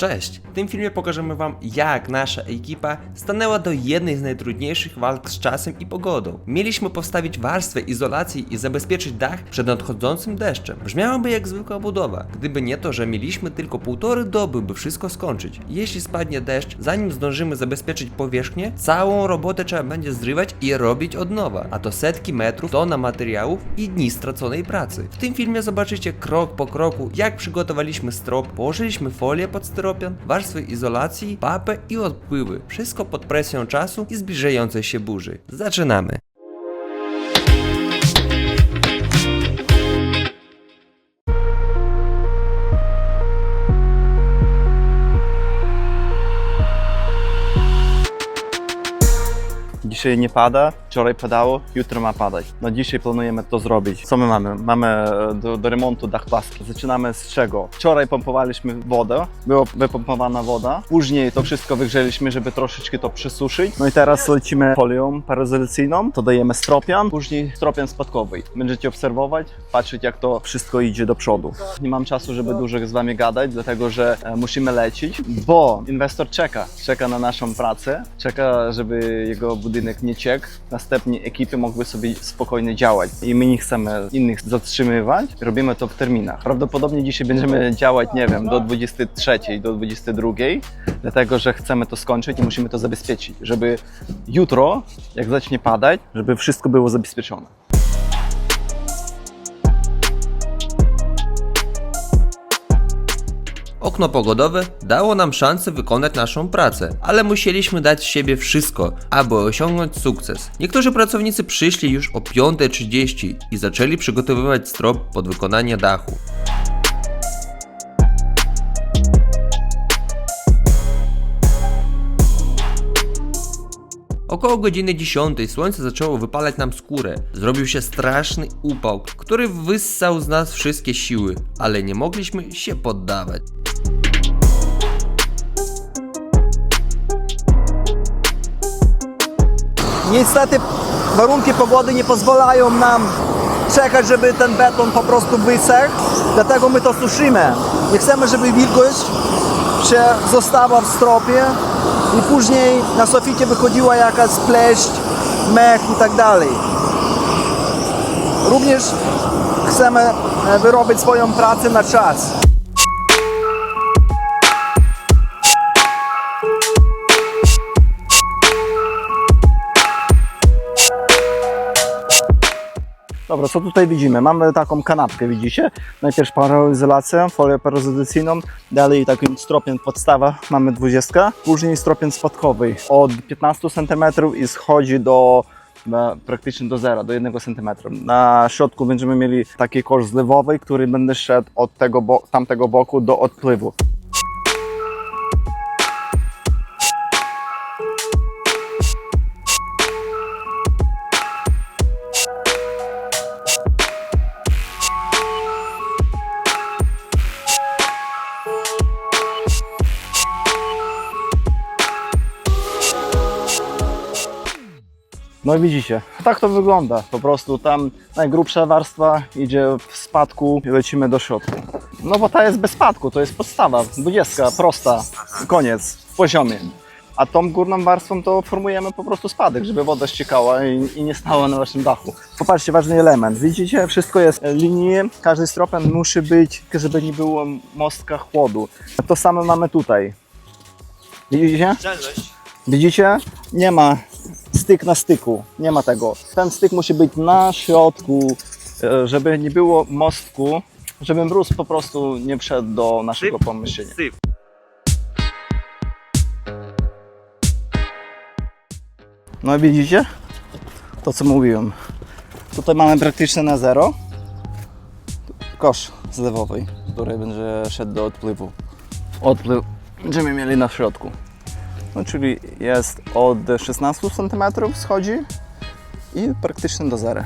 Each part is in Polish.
Cześć! W tym filmie pokażemy Wam, jak nasza ekipa stanęła do jednej z najtrudniejszych walk z czasem i pogodą. Mieliśmy postawić warstwę izolacji i zabezpieczyć dach przed nadchodzącym deszczem. Brzmiałoby jak zwykła budowa, gdyby nie to, że mieliśmy tylko półtory doby, by wszystko skończyć. Jeśli spadnie deszcz, zanim zdążymy zabezpieczyć powierzchnię, całą robotę trzeba będzie zrywać i robić od nowa, a to setki metrów, tona materiałów i dni straconej pracy. W tym filmie zobaczycie krok po kroku, jak przygotowaliśmy strop, położyliśmy folię pod warstwy izolacji, papę i odpływy. Wszystko pod presją czasu i zbliżającej się burzy. Zaczynamy! Dzisiaj nie pada, wczoraj padało, jutro ma padać. No dzisiaj planujemy to zrobić. Co my mamy? Mamy e, do, do remontu dach płaski. Zaczynamy z czego? Wczoraj pompowaliśmy wodę, była wypompowana woda. Później to wszystko wygrzeliśmy, żeby troszeczkę to przesuszyć. No i teraz lecimy folią parozolacyjną, to dajemy stropian, później stropian spadkowy. Będziecie obserwować, patrzeć jak to wszystko idzie do przodu. Nie mam czasu, żeby dużo z wami gadać, dlatego że e, musimy lecieć, bo inwestor czeka, czeka na naszą pracę, czeka, żeby jego budynek nie ciekł, następnie ekipy mogły sobie spokojnie działać i my nie chcemy innych zatrzymywać, robimy to w terminach. Prawdopodobnie dzisiaj będziemy działać, nie wiem, do 23, do 22, dlatego że chcemy to skończyć i musimy to zabezpieczyć, żeby jutro, jak zacznie padać, żeby wszystko było zabezpieczone. Okno pogodowe dało nam szansę wykonać naszą pracę, ale musieliśmy dać z siebie wszystko, aby osiągnąć sukces. Niektórzy pracownicy przyszli już o 5.30 i zaczęli przygotowywać strop pod wykonanie dachu. Około godziny 10 słońce zaczęło wypalać nam skórę. Zrobił się straszny upał, który wyssał z nas wszystkie siły, ale nie mogliśmy się poddawać. Niestety warunki pogody nie pozwalają nam czekać, żeby ten beton po prostu wysechł, dlatego my to suszymy. Nie chcemy, żeby wilgoć się została w stropie i później na suficie wychodziła jakaś pleść, mech i tak dalej. Również chcemy e, wyrobić swoją pracę na czas. Dobra, co tutaj widzimy? Mamy taką kanapkę, widzicie? Najpierw paroizolację, folię parozolacyjną, dalej taki stropień podstawa, mamy 20, później stropień spadkowy od 15 cm i schodzi do praktycznie do zera, do 1 cm. Na środku będziemy mieli taki kosz zlewowy, który będzie szedł od tego bo tamtego boku do odpływu. No widzicie, tak to wygląda. Po prostu tam najgrubsza warstwa idzie w spadku i lecimy do środku. No bo ta jest bez spadku, to jest podstawa, 20, prosta, koniec, w poziomie. A tą górną warstwą to formujemy po prostu spadek, żeby woda ściekała i, i nie stała na naszym dachu. Popatrzcie, ważny element. Widzicie, wszystko jest linie, każdy stropen musi być, żeby nie było mostka chłodu. To samo mamy tutaj. Widzicie? Widzicie? Nie ma styk na styku, nie ma tego. Ten styk musi być na środku, e, żeby nie było mostku, żeby mróz po prostu nie wszedł do naszego pomieszczenia. No i widzicie? To co mówiłem. Tutaj mamy praktycznie na zero kosz zlewowy, który będzie szedł do odpływu. Odpływ będziemy mieli na środku. No, czyli jest od 16 cm schodzi i praktycznie do zera.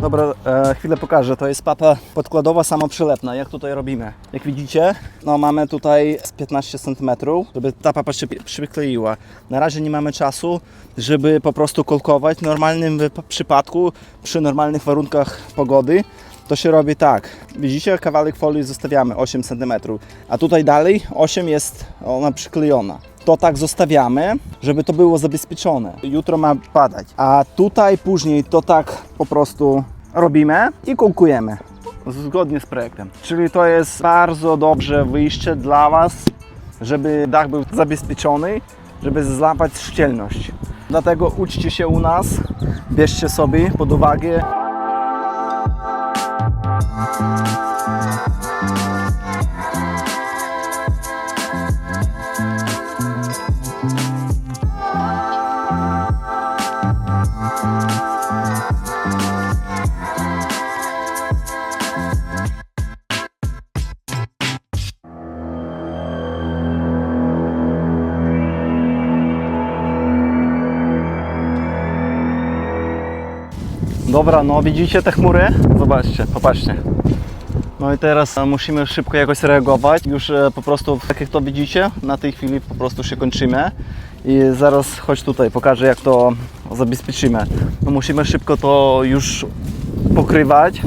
Dobra, e, chwilę pokażę. To jest papa podkładowa samoprzylepna. Jak tutaj robimy? Jak widzicie, no mamy tutaj z 15 cm, żeby ta papa się przy- przykleiła. Na razie nie mamy czasu, żeby po prostu kolkować. W normalnym przypadku, przy normalnych warunkach pogody, to się robi tak. Widzicie, kawałek folii zostawiamy 8 cm, a tutaj dalej 8 jest ona przyklejona. To tak zostawiamy, żeby to było zabezpieczone. Jutro ma padać. A tutaj później to tak po prostu robimy i kolkujemy. Zgodnie z projektem. Czyli to jest bardzo dobrze wyjście dla Was, żeby dach był zabezpieczony, żeby złapać szczelność. Dlatego uczcie się u nas, bierzcie sobie pod uwagę. Dobra, no widzicie te chmury? Zobaczcie, popatrzcie. No i teraz e, musimy szybko jakoś reagować. Już e, po prostu, tak jak to widzicie, na tej chwili po prostu się kończymy. I zaraz chodź tutaj, pokażę jak to zabezpieczymy. No musimy szybko to już pokrywać.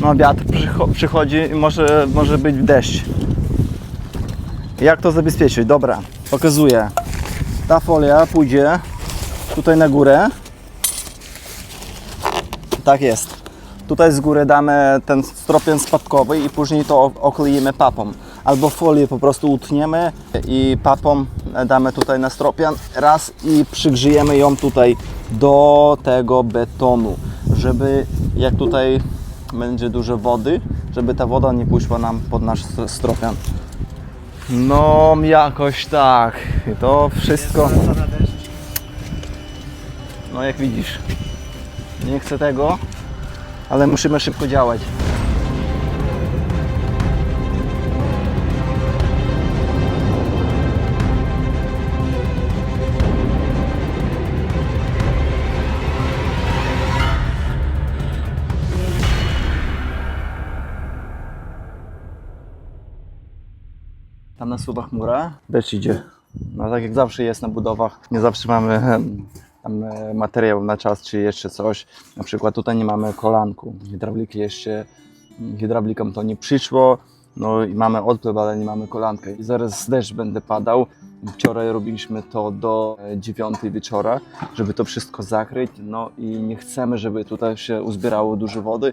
No wiatr przycho- przychodzi i może, może być deszcz. Jak to zabezpieczyć? Dobra, pokazuję. Ta folia pójdzie tutaj na górę. Tak jest. Tutaj z góry damy ten stropień spadkowy i później to okleimy papą. Albo folię po prostu utniemy i papą damy tutaj na stropian raz i przygrzejemy ją tutaj do tego betonu, żeby jak tutaj będzie dużo wody, żeby ta woda nie pójszła nam pod nasz stro- stropian. No jakoś tak. To wszystko. No jak widzisz. Nie chcę tego, ale musimy szybko działać. Tam nasuwa chmura, deszcz idzie. No tak jak zawsze jest na budowach, nie zawsze mamy tam e, materiał na czas czy jeszcze coś. Na przykład tutaj nie mamy kolanku, hydrauliki jeszcze, hydraulikom to nie przyszło. No i mamy odpływ, ale nie mamy kolankę. I zaraz deszcz będzie padał. Wczoraj robiliśmy to do 9 wieczora, żeby to wszystko zakryć. No i nie chcemy, żeby tutaj się uzbierało dużo wody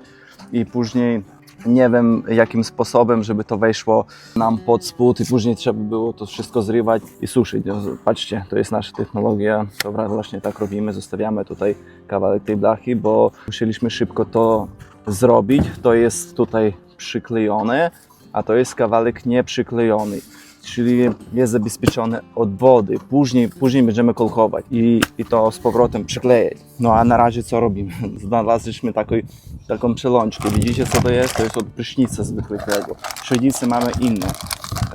i później nie wiem jakim sposobem, żeby to weszło nam pod spód i później trzeba było to wszystko zrywać i suszyć. No, Patrzcie, to jest nasza technologia. Dobra, właśnie tak robimy, zostawiamy tutaj kawałek tej blachy, bo musieliśmy szybko to zrobić. To jest tutaj przyklejone, a to jest kawałek nieprzyklejony. Czyli jest zabezpieczone od wody. Później, później będziemy kolkować i, i to z powrotem przyklejać. No a na razie co robimy? Znaleźliśmy taką, taką przelączkę. Widzicie co to jest? To jest od prysznica zwykłego. Pszenicy mamy inne.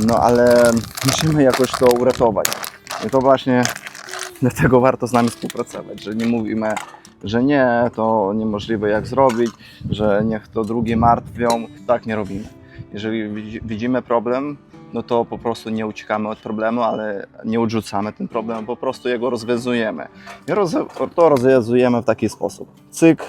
No ale musimy jakoś to uratować. I to właśnie dlatego warto z nami współpracować, że nie mówimy, że nie, to niemożliwe jak zrobić, że niech to drugie martwią. Tak nie robimy. Jeżeli widzi- widzimy problem, no to po prostu nie uciekamy od problemu, ale nie odrzucamy ten problem, po prostu jego rozwiązujemy. I roz, to rozwiązujemy w taki sposób. Cyk,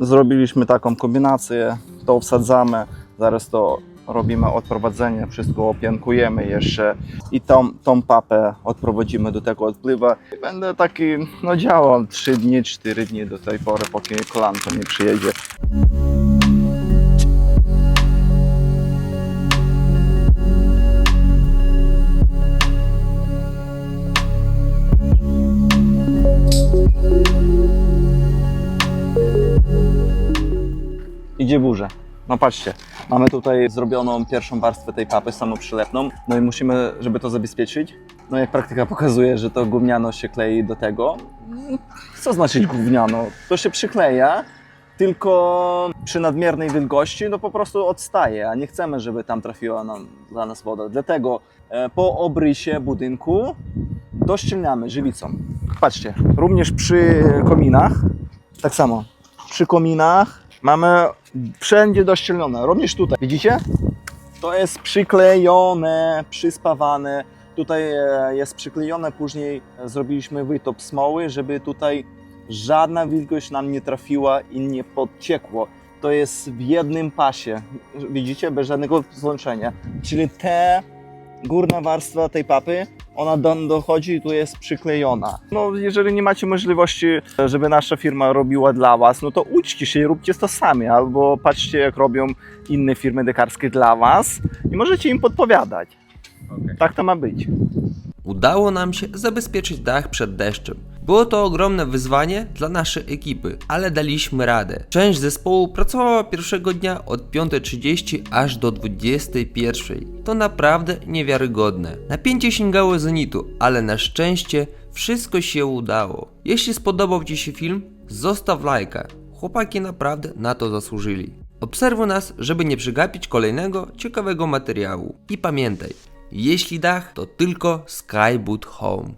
zrobiliśmy taką kombinację, to wsadzamy, zaraz to robimy odprowadzenie, wszystko opiankujemy jeszcze i tą, tą papę odprowadzimy do tego odpływa. Będę taki, no działał 3 dni, 4 dni do tej pory, póki kolanko nie przyjedzie. Idzie burza. No patrzcie, mamy tutaj zrobioną pierwszą warstwę tej papy samoprzylepną, no i musimy, żeby to zabezpieczyć. No jak praktyka pokazuje, że to gówniano się klei do tego. Co znaczy gówniano? To się przykleja, tylko przy nadmiernej wilgości no po prostu odstaje, a nie chcemy, żeby tam trafiła nam, dla nas woda. Dlatego e, po obrysie budynku doszczelniamy żywicą. Patrzcie, również przy kominach tak samo przy kominach. Mamy wszędzie dościelone, również tutaj. Widzicie? To jest przyklejone, przyspawane. Tutaj e, jest przyklejone, później zrobiliśmy wytop smoły, żeby tutaj żadna wilgoć nam nie trafiła i nie podciekło. To jest w jednym pasie, widzicie, bez żadnego złączenia. Czyli te górna warstwa tej papy, ona do, dochodzi i tu jest przyklejona. No, jeżeli nie macie możliwości, żeby nasza firma robiła dla Was, no to uczcie się i róbcie to sami, albo patrzcie jak robią inne firmy dekarskie dla Was i możecie im podpowiadać. Tak to ma być. Udało nam się zabezpieczyć dach przed deszczem. Było to ogromne wyzwanie dla naszej ekipy, ale daliśmy radę. Część zespołu pracowała pierwszego dnia od 5.30 aż do 21.00. To naprawdę niewiarygodne. Napięcie sięgało zenitu, ale na szczęście wszystko się udało. Jeśli spodobał Ci się film, zostaw lajka. Chłopaki naprawdę na to zasłużyli. Obserwuj nas, żeby nie przegapić kolejnego ciekawego materiału. I pamiętaj, jeśli dach, to tylko Skyboot Home.